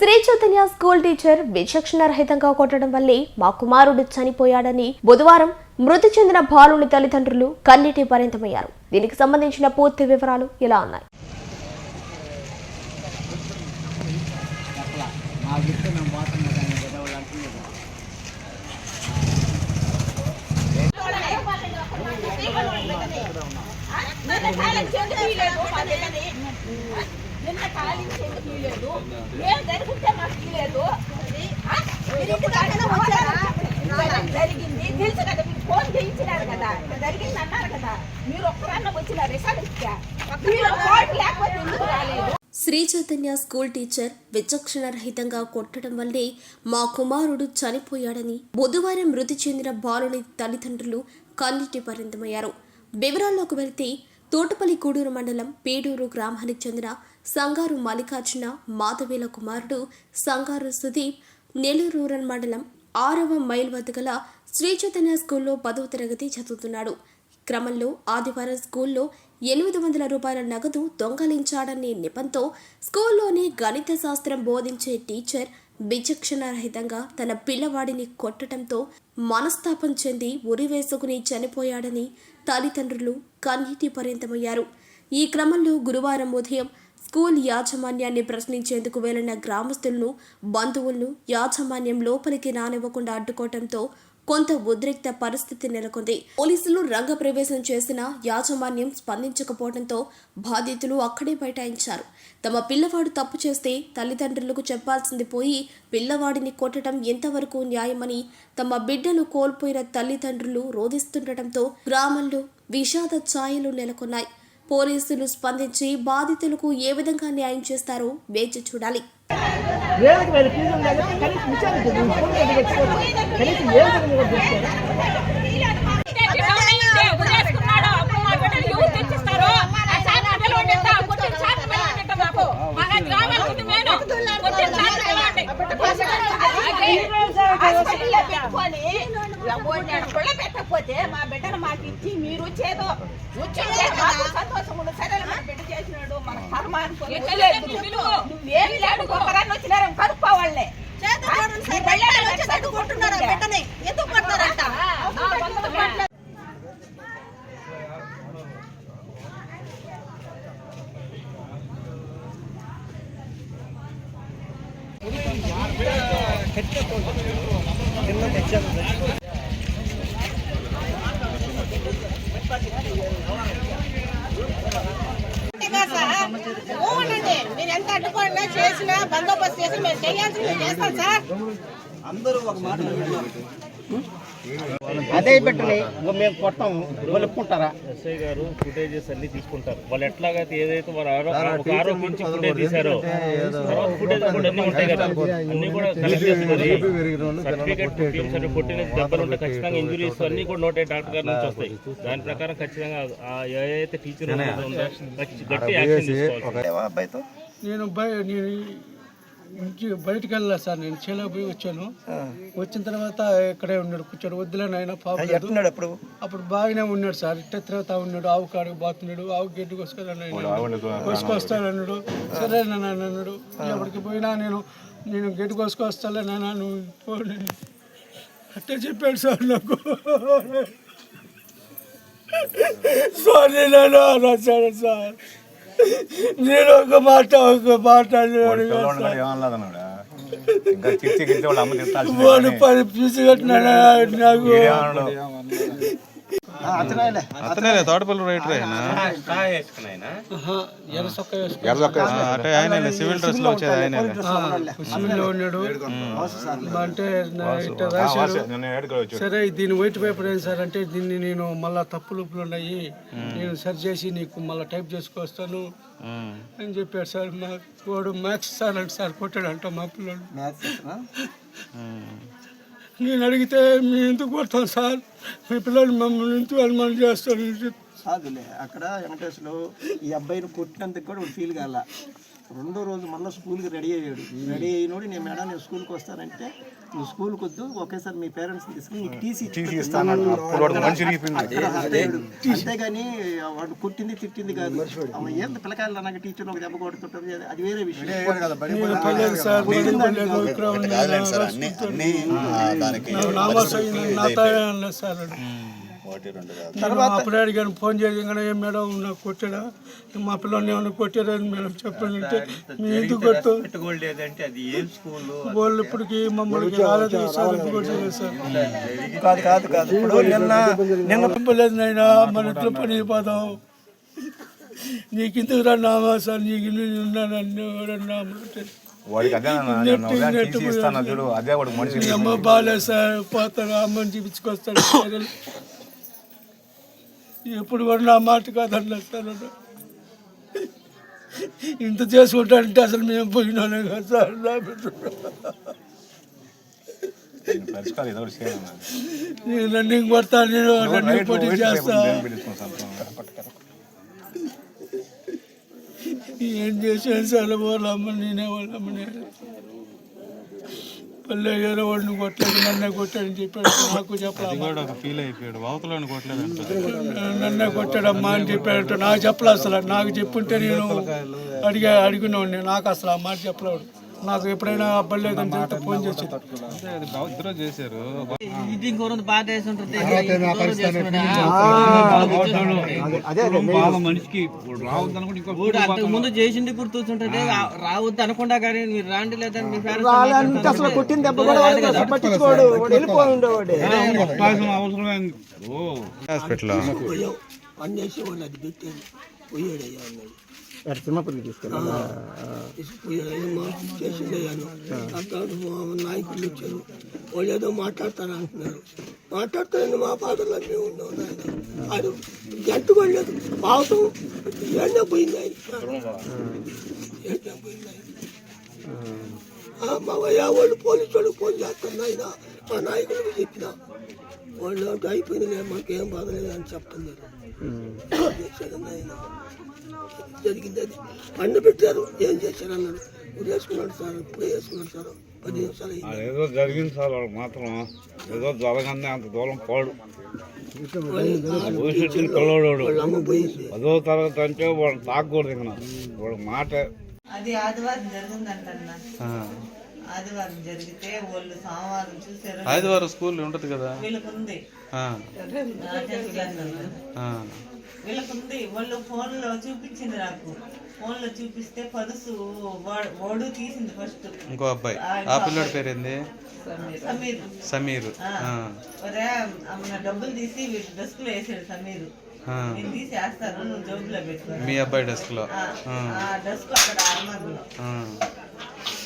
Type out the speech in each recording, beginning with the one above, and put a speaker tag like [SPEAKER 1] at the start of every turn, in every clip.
[SPEAKER 1] Shri Chaitanya school teacher విచక్షణ రహితంగా కొట్టడం వల్లే మా కుమారుడు చనిపోయాడని బుధవారం మృతి చెందిన బాలుని తల్లిదండ్రులు కన్నీటి పరిమితమయ్యారు దీనికి సంబంధించిన పూర్తి వివరాలు ఇలా ఉన్నాయి.
[SPEAKER 2] మాకు జరిగింది తెలుసు కదా ఫోన్ చేయించినారు కదా జరిగింది అన్నారు కదా మీరు ఒక్కరన్నా వచ్చిన మీరు ఫోన్ లేకపోతే ఎందుకు రాలేదు
[SPEAKER 1] శ్రీ చైతన్య స్కూల్ టీచర్ విచక్షణ రహితంగా కొట్టడం వల్లే మా కుమారుడు చనిపోయాడని బుధవారం మృతి చెందిన బాలుని తల్లిదండ్రులు కన్నీటి పరిమితమయ్యారు వివరాల్లోకి వెళ్తే తోటపల్లి కూడూరు మండలం పేడూరు గ్రామానికి చెందిన సంగారు మల్లికార్జున మాధవీల కుమారుడు సంగారు సుదీప్ నెల్లూరు రూరల్ మండలం ఆరవ మైల్ వద్ద గల శ్రీ చైతన్య స్కూల్లో పదవ తరగతి చదువుతున్నాడు. క్రమంలో ఆదివారం స్కూల్లో ఎనిమిది వందల రూపాయల నగదు దొంగలించాడనే నెపంతో స్కూల్లోనే గణిత శాస్త్రం బోధించే టీచర్ విచక్షణారహితంగా తన పిల్లవాడిని కొట్టడంతో మనస్తాపం చెంది ఉరివేసుకుని చనిపోయాడని తల్లిదండ్రులు కన్నీటి పర్యంతమయ్యారు ఈ క్రమంలో గురువారం ఉదయం స్కూల్ యాజమాన్యాన్ని ప్రశ్నించేందుకు వెళ్ళిన గ్రామస్తులను బంధువులను యాజమాన్యం లోపలికి రానివ్వకుండా అడ్డుకోవడంతో కొంత ఉద్రిక్త పరిస్థితి నెలకొంది. పోలీసులు రంగప్రవేశం చేసిన యాజమాన్యం స్పందించకపోవడంతో బాధితులు అక్కడే బైఠాయించారు. తమ పిల్లవాడు తప్పు చేస్తే తల్లిదండ్రులకు చెప్పాల్సింది పోయి పిల్లవాడిని కొట్టడం ఎంతవరకు న్యాయమని తమ బిడ్డను కోల్పోయిన తల్లిదండ్రులు రోధిస్తుండటంతో గ్రామంలో విషాద ఛాయలు నెలకొన్నాయి. పోలీసులు స్పందించి బాధితులకు ఏ విధంగా న్యాయం చేస్తారో వేచి చూడాలి.
[SPEAKER 3] వేలకు వేల ఫీజు ఉండాలి కనీసం విచారించదు కనీసం ఏ విధంగా కూడా తెలుసుకోవాలి
[SPEAKER 2] హాస్పిటల్లో పెట్టుకొని ఎవరిని కూడా పెట్టకపోతే మా బిడ్డను మాకు ఇచ్చి మీరు చేదో కూర్చోండి మాకు సంతోషం ఉండదు సరే మన బిడ్డ చేసినాడు మన కర్మ అనుకోని నువ్వేమి లేడు ఒకరన్నా వచ్చినారు కనుక్కోవాళ్ళే ఎందుకు కొట్టారంట ఊనండి చేసినా బందోబస్తు చేసి మేము చేయాల్సింది మేము చేస్తాం సార్
[SPEAKER 3] అదే పెట్టని మేము కొట్టాము ఒలుపుకుంటారా
[SPEAKER 4] ఎస్ఐ గారు ఫుటేజెస్ అన్ని తీసుకుంటారు వాళ్ళు ఎట్లాగైతే ఏదైతే వారు ఆరో- ఒక ఆరోపించి ఫుటేజ్ తీశారో తర్వాత ఫుటేజ్ కూడా అన్ని ఉంటాయి కదా అన్ని కూడా కలెక్ట్ చేసుకుని సర్టిఫికేట్ సర్టిఫికేట్ కొట్టిన దెబ్బలు ఉంటే ఖచ్చితంగా ఇంజురీస్ అన్ని కూడా నోట్ అయ్యి డాక్టర్ గారి నుంచి వస్తాయి దాని ప్రకారం ఖచ్చితంగా ఆ ఏదైతే టీచర్ ఉందో గట్టి యాక్షన్ తీసుకోవాలి
[SPEAKER 5] నేను బయ నేను ఇంటి బయటికి వెళ్ళా సార్ నేను చేలో పోయి వచ్చాను. వచ్చిన తర్వాత ఇక్కడే ఉన్నాడు కూర్చోడు. వద్దులే నాయన పాప
[SPEAKER 3] అప్పుడు?
[SPEAKER 5] అప్పుడు బాగానే ఉన్నాడు సార్. ఇట్ట తిరుగుతా ఉన్నాడు ఆవు కాడికి పోతున్నాడు ఆవు గడ్డి కోసుకొస్తాను కోసుకొస్తానన్నాడు సరే నాన్న అన్నాడు. ఎప్పటికి పోయినా నేను నేను గడ్డి కోసుకొస్తాలే నాన్న నువ్వు పోనీ. అట్టే చెప్పాడు సార్ నాకు. సారీ రాశాడు సార్. నేను ఒక మాట ఒక మాట వాడు పది పీసు కట్టినాడు నాకు
[SPEAKER 6] అతనే తోటపల్లి రైటర్ అంటే ఆయన సివిల్ డ్రెస్లో వచ్చేది ఆయన
[SPEAKER 5] అంటే సరే. దీని వైట్ పేపర్ ఏం సార్ అంటే దీన్ని నేను మళ్ళా తప్పు లుప్పులు ఉన్నాయి. నేను సరి చేసి నీకు మళ్ళీ టైప్ చేసుకొస్తాను అని చెప్పాడు సార్. మా వాడు మ్యాథ్స్ సార్ అంటే సార్. కొట్టాడంట మా పిల్లడు. నేను అడిగితే మేము ఎందుకు కొడతాం సార్? మీ పిల్లలు మమ్మల్ని ఎందుకు అనుమానం చేస్తాను
[SPEAKER 3] కాదులే అక్కడ వెంకటేశ్వరు ఈ అబ్బాయిని కొట్టినందుకు కూడా ఫీల్ కాల?
[SPEAKER 7] రెండో రోజు మళ్ళీ స్కూల్కి రెడీ అయ్యాడు. రెడీ అయినోడు నేను మేడం నేను స్కూల్కి వస్తానంటే నువ్వు స్కూల్కి వద్దు ఒకేసారి మీ పేరెంట్స్ని తీసుకుని నీకు టీసీ అంతేగాని వాడు కొట్టింది తిట్టింది కాదు. అమ్మ ఏంది పిల్లకాయలు నాకు టీచర్ ఒక దెబ్బ కొడుతుంటుంది? అది- వేరే విషయం.
[SPEAKER 5] నేను అప్పుడే అడిగాను ఫోన్ చేయగానే ఏం మేడం నాకు కొట్టాడా? మా పిల్లల్ని ఏమైనా కొట్టారా మేడం చెప్పానంటే మీ ఎందుకు కొట్టు?
[SPEAKER 8] పెట్టుకోలేదంటే అది ఏం స్కూల్
[SPEAKER 5] వాళ్ళు ఇప్పటికి మమ్మల్ని రాలేదు సార్ ఎందుకు కొట్టలేదు సార్?
[SPEAKER 7] కాదు కాదు కాదు. ఇప్పుడు నిన్న నిన్న
[SPEAKER 5] పంపలేదు నాయనా మన ఇంట్లో పని అయిపోదాం నీకు ఇందుకు రా నామా సార్? నీకు నేను ఉన్నాను ఎవరన్నా అంటే
[SPEAKER 8] వాడికి అదే మనిషి
[SPEAKER 5] బాగాలేదు సార్ పోతాను అమ్మని చూపించుకొస్తాను సార్ ఎప్పుడు కూడా నా మాట కాదన్నా సార్. ఇంత చేసుకుంటానంటే అసలు మేము పోయినానే కదా సార్ నా. నేను రన్నింగ్ పడతాను నేను రన్నింగ్ పోటీ
[SPEAKER 8] రైట్
[SPEAKER 5] చేస్తా
[SPEAKER 8] దేని పెట్టేసుకుంటాం.
[SPEAKER 5] ఏం చేశాను సార్ వాళ్ళ అమ్మ నేనే వాళ్ళ అమ్మ నేనే పల్లె ఏదో వాడిని కొట్టాడు నన్నే కొట్టాడని చెప్పాడు. నాకు చెప్పాలి
[SPEAKER 6] కూడా ఒక ఫీల్ అయిపోయాడు. అవతలని కొట్టలేదంట.
[SPEAKER 5] నన్నే కొట్టాడమ్మా అని చెప్పాడంట. నాకు చెప్పలే అసలు. నాకు చెప్పుంటే నేను అడిగా అడిగినోడిని. నాకు అసలు ఆ మాట చెప్పలేడు నాకు ఎప్పుడైనా అబ్బాయి లేదని చెప్తే ఫోన్
[SPEAKER 6] ఇద్దరు చేశారు.
[SPEAKER 9] ముందు చేసింది ఇప్పుడు చూస్తుంటే రావద్దు అనుకుండా కానీ మీరు రాండి లేదని
[SPEAKER 7] అసలు కొట్టిన దెబ్బ కూడా పట్టించుకోడు వెళ్ళిపోయి ఉండేవాడు.
[SPEAKER 6] హాస్పిటల్.
[SPEAKER 5] పనిచేసేవాళ్ళు అది పెట్టాను పోయాడయ్యా అన్నాడు.
[SPEAKER 7] తిమ్మపల్లి తీసుకెళ్ళాలి
[SPEAKER 5] నాయకులు వచ్చారు. వాళ్ళు ఏదో మాట్లాడతారు అంటున్నారు. మాట్లాడతారని మా పాటలు అన్నీ ఉండవు నాయన. అది గంట పడలేదు. పావటం ఎండ పోయింది ఆయన. ఎండ పోయింది మా వాళ్ళు పోలీసు వాళ్ళు ఫోన్ చేస్తారు ఆయన మా నాయకులకు చెప్పిన. వాళ్ళు అంటే అయిపోయిందిలే మాకేం బాధ లేదు అని నాయన. జరిగింది అది. పండు పెట్టారు ఏం చేశారు అన్నారు ఇప్పుడు వేసుకున్నాడు సార్ ఇప్పుడు వేసుకున్నాడు సార్. పది నిమిషాలు
[SPEAKER 8] ఏదో జరిగింది సార్ వాడు మాత్రం ఏదో జరగంది అంత దూరం పోడు. పిల్లవాడు
[SPEAKER 5] వాళ్ళ
[SPEAKER 8] పదో తరగతి అంటే వాడు తాకూడదు ఇంకా వాడు మాట
[SPEAKER 10] అది ఆదివారం జరిగిందంటన్నా. ఆదివారం జరిగితే వాళ్ళు సోమవారం చూసారు
[SPEAKER 6] ఆదివారం స్కూల్ ఉంటది కదా.
[SPEAKER 10] వీళ్ళకుంది. వీళ్ళకుంది. వాళ్ళు ఫోన్లో చూపించింది నాకు. ఫోన్లో చూపిస్తే పరుసు వాడు తీసింది ఫస్ట్.
[SPEAKER 6] ఇంకో అబ్బాయి. ఆ పిల్లోడి పేరేంది?
[SPEAKER 10] సమీర్.
[SPEAKER 6] సమీర్. ఆ,
[SPEAKER 10] ఒరే డబ్బులు తీసి డెస్క్లో వేసాడు సమీర్.
[SPEAKER 6] ఆ.
[SPEAKER 10] నేను తీసి వేస్తాను నువ్వు జోబులో పెట్టుకో
[SPEAKER 6] మీ అబ్బాయి
[SPEAKER 10] డెస్క్లో డెస్క్ అక్కడ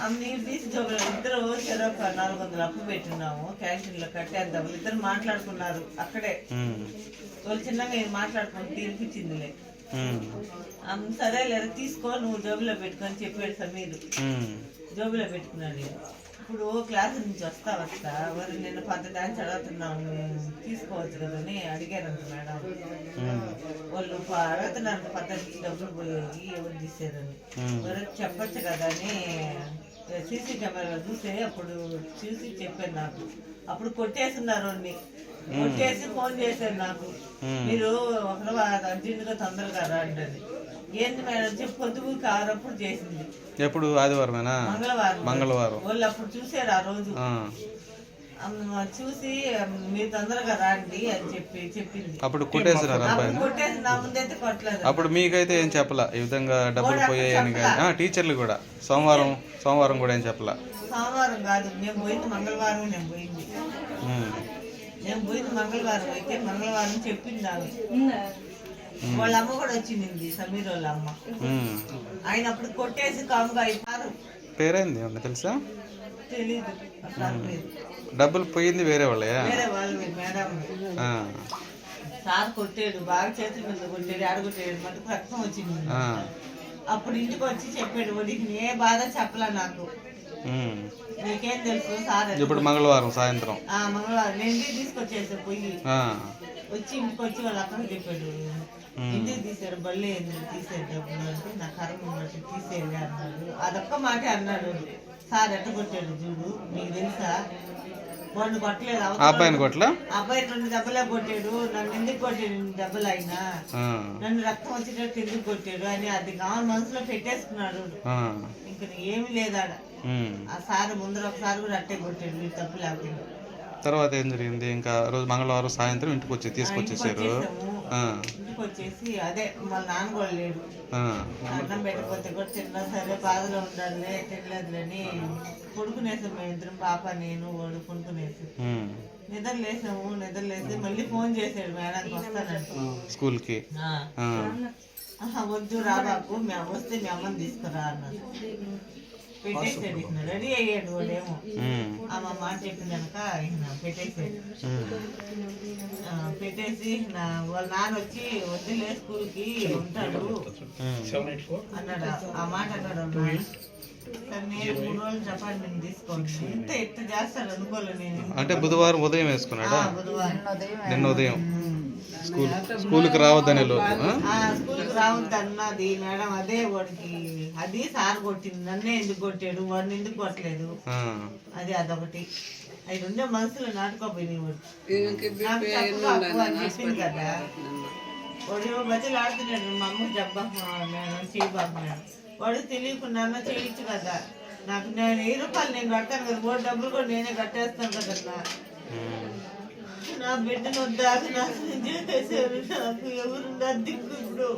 [SPEAKER 6] ఆ,
[SPEAKER 10] ఆమె నీరు తీసి జోబులో ఇద్దరు చెరొక నాలుగు వందలు అప్పు పెట్టినాము. క్యాంటీన్లో కట్టేద్దాం ఇద్దరు మాట్లాడుకున్నారు అక్కడే. వాళ్ళు చిన్నగా మాట్లాడుకుని తీర్పిచ్చిందిలే సరే లేదా తీసుకో నువ్వు జోబులో పెట్టుకొని చెప్పాడు సమీర్.
[SPEAKER 6] ఉమ్.
[SPEAKER 10] జోబులో పెట్టుకున్నాడు ఇప్పుడు క్లాస్ నుంచి వస్తా వస్తా వారు నిన్న పద్ద డాన్స్ చదువుతున్నాము తీసుకోవచ్చు కదా అని అడిగారంట మేడం. వాళ్ళు అడుగుతున్నారు పద్ధతి డబ్బులు పోయాయి ఎవరు తీసారని వారు చెప్పొచ్చు కదా అని సీసీ కెమెరాలో చూస్తే అప్పుడు చూసి చెప్పాను నాకు. అప్పుడు కొట్టేస్తున్నారు కొట్టేసి ఫోన్ చేశారు నాకు. మీరు ఒకరు అర్జెంటుగా తొందరగా రండి ఏంది మేడం చెప్పి పొద్దుగు కారప్పుడు చేసింది.
[SPEAKER 6] ఎప్పుడు? ఆదివారమేనా?
[SPEAKER 10] మంగళవారం.
[SPEAKER 6] మంగళవారం.
[SPEAKER 10] వాళ్ళు అప్పుడు చూసారు ఆ రోజు. చూసి మీరు తొందరగా రండి అని చెప్పి చెప్పింది.
[SPEAKER 6] అప్పుడు కొట్టేసినారు అబ్బాయిని?
[SPEAKER 10] కొట్టేసి నా ముందైతే కొట్టలేదు.
[SPEAKER 6] అప్పుడు మీకైతే ఏం చెప్పలా? ఈ విధంగా డబ్బులు పోయాయని కానీ టీచర్లు కూడా. సోమవారం సోమవారం కూడా ఏం చెప్పలా?
[SPEAKER 10] సోమవారం కాదు నేను పోయింది మంగళవారం నేను పోయింది. నేను పోయింది మంగళవారం అయితే మంగళవారం చెప్పింది ఆమె. వాళ్ళ అమ్మ కూడా వచ్చింది సమీర్ వాళ్ళ అమ్మ. ఆయన అప్పుడు కొట్టేసి కాముగా అయిపోయారు.
[SPEAKER 6] పేరేంది తెలుసా?
[SPEAKER 10] తెలీదు.
[SPEAKER 6] డబ్బులు పోయింది వేరే వాళ్ళయా?
[SPEAKER 10] వేరే వాళ్ళు మేడం. సార్ కొట్టాడు బాగా చేతుల మీద కొట్టాడు ఆడగొట్టాడు మటుకు రక్తం వచ్చింది. అప్పుడు ఇంటికి వచ్చి చెప్పాడు వాడికి ఏ బాధ చెప్పలా నాకు. నీకేం తెలుసు సార్.
[SPEAKER 6] ఇప్పుడు మంగళవారం సాయంత్రం.
[SPEAKER 10] ఆ మంగళవారం. నేను ఇంటికి తీసుకొచ్చేసా పోయి. వచ్చి ఇంటికి వచ్చి వాళ్ళ అక్కడికి చెప్పాడు ఇంటికి తీసారు ఎందుకు తీసేది డబ్బులు అంటే నా బట్టి తీసేయాలి అన్నాడు. అదొక్క మాట అన్నాడు. సార్ ఎట్ట కొట్టాడు చూడు నీకు తెలుసా? వాడిని కొట్టలేదు
[SPEAKER 6] అబ్బాయిని కొట్లా
[SPEAKER 10] అబ్బాయి రెండు దెబ్బలే కొట్టాడు నన్ను ఎందుకు కొట్టాడు దెబ్బలు అయినా? నన్ను రక్తం వచ్చేటట్టు ఎందుకు కొట్టాడు అని అది కావాలి మనసులో పెట్టేసుకున్నాడు. ఇంక ఏమీ లేదాడ. ఆ సార్ ముందర ఒకసారి కూడా అట్టే కొట్టాడు తప్పు లేకుండా
[SPEAKER 6] తర్వాత ఏం జరిగింది? ఇంకా రోజు మంగళవారం సాయంత్రం ఇంటికి వచ్చి తీసుకొచ్చేసారు.
[SPEAKER 10] ఇంటికి వచ్చేసి అదే వాళ్ళ నాన్న కూడా లేడు అన్నం పెట్టకపోతే కూడా తిన్నా సరే బాధలో ఉండాలి తినలేదులని కొడుకునేసాం మేము ఇద్దరం పాప నేను వాడు
[SPEAKER 6] ఉమ్.
[SPEAKER 10] నిద్ర లేసాము నిద్ర లేసి మళ్ళీ ఫోన్ చేసాడు మేడానికి వస్తానంటే.
[SPEAKER 6] స్కూల్కి.
[SPEAKER 10] వద్దు రాబాకు మేము వస్తే మీ అమ్మని తీసుకురా అన్నారు. రెడీ అయ్యాడు వాడేమో కనుక పెట్టేసి వాళ్ళ నాన్న వచ్చి వద్దులే స్కూల్కి ఉంటాడు. అన్నాడు. ఆ మాట అన్నాడు
[SPEAKER 6] అంటే బుధవారం ఉదయం వేసుకున్నాడా?
[SPEAKER 10] ఆ, బుధవారం.
[SPEAKER 6] నిన్న ఉదయం. స్కూల్ స్కూల్కి రావద్దనే లోపు
[SPEAKER 10] స్కూల్కి రావద్దు అన్నది మేడం అదే వాడికి అది సార్ కొట్టింది నన్నే ఎందుకు కొట్టాడు వాడిని ఎందుకు కొట్టలేదు? అది అదొకటి. అవి రెండే మనసులో నాటుకోపోయినాయి వాడు. చెప్పింది కదా. వాడు బతులు ఆడుతున్నాడు మా అమ్మ జబ్బాను చేయబాకున్నాడు వాడు తెలియకుండా అన్న చేయొచ్చు కదా. నాకు నేను వెయ్యి రూపాయలు నేను కడతాను కదా వాడు డబ్బులు కూడా నేనే కట్టేస్తాను
[SPEAKER 6] ఉమ్.
[SPEAKER 10] నా బిడ్డను వద్దాక నాశనం చేసేసారు నాకు ఎవరు నా దిక్కు ఇప్పుడు